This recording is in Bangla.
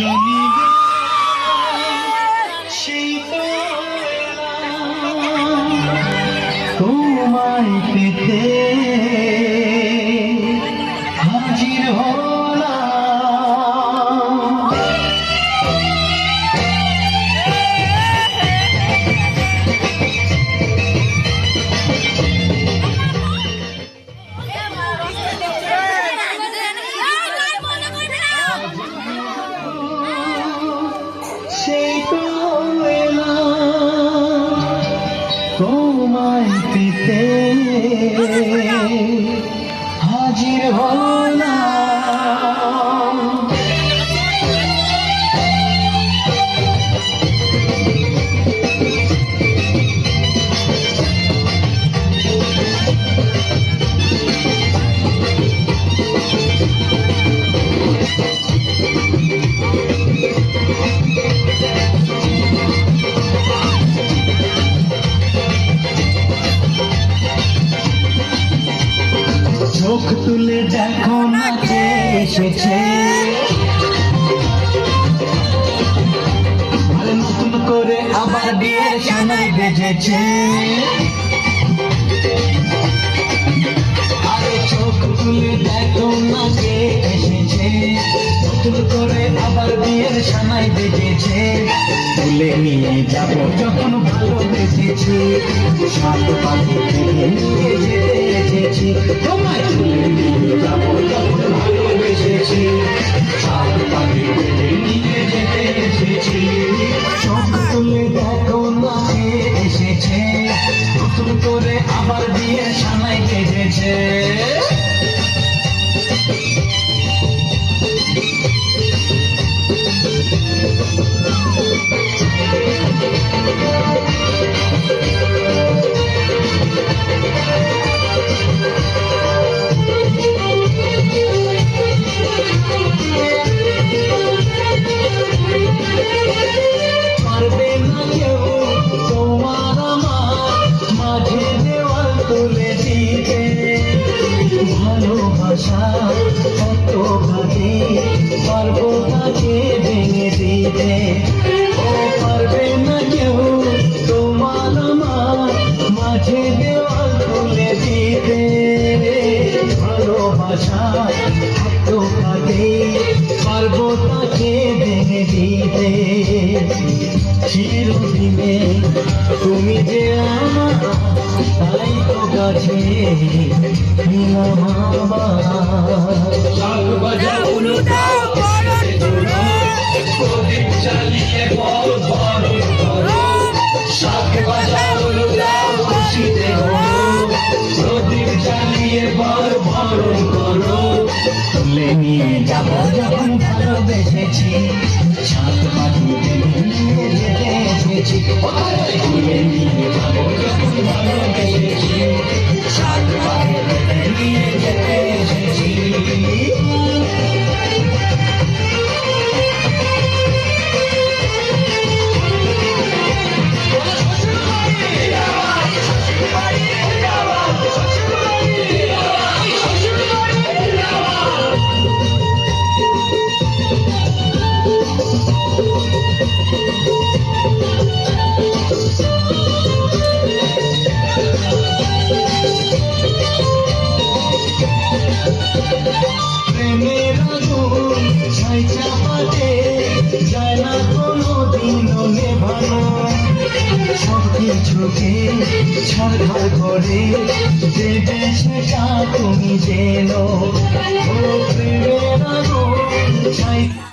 জানি সেই তোমায় পেতে হাজির হলাম তুলে দেখো না কে এসেছে। নতুন করে আবার বিয়ের সানাই বেজেছে আরে চোখ দেখো না কে এসেছে। নতুন করে আবার বিয়ের সানাই বেজেছে তুলে নিয়ে যাব যখন সাত পাখি নিয়ে যেতে এসেছি। তোমায় তুলে দিতে। ভালোবাসা কত ভাবে পারব তাকে ভেঙে দিতে। ও পারবে না কেউ তোমার আমার মাঝে দেওয়াল তুলে দিতে। ভালোবাসা কত ভাবে পারব তাকে ভেঙে দিতে। চিরদিনে তুমি যে আমার, তাই তো প্রদীপ চালিয়ে বল করো। শাক বাজা বল তুলে যখন ভালোবেসেছি। সাত পাখিতে নিয়ে যেতে এসেছি। তুলে নিয়ে যাব যখন ভালোবেসেছি যায় না কোনো দিনও নেভানো সব কিছুকে ছাড়খাড় করে দেবে সেটা তুমি জেনো। ও প্রেমের আগুন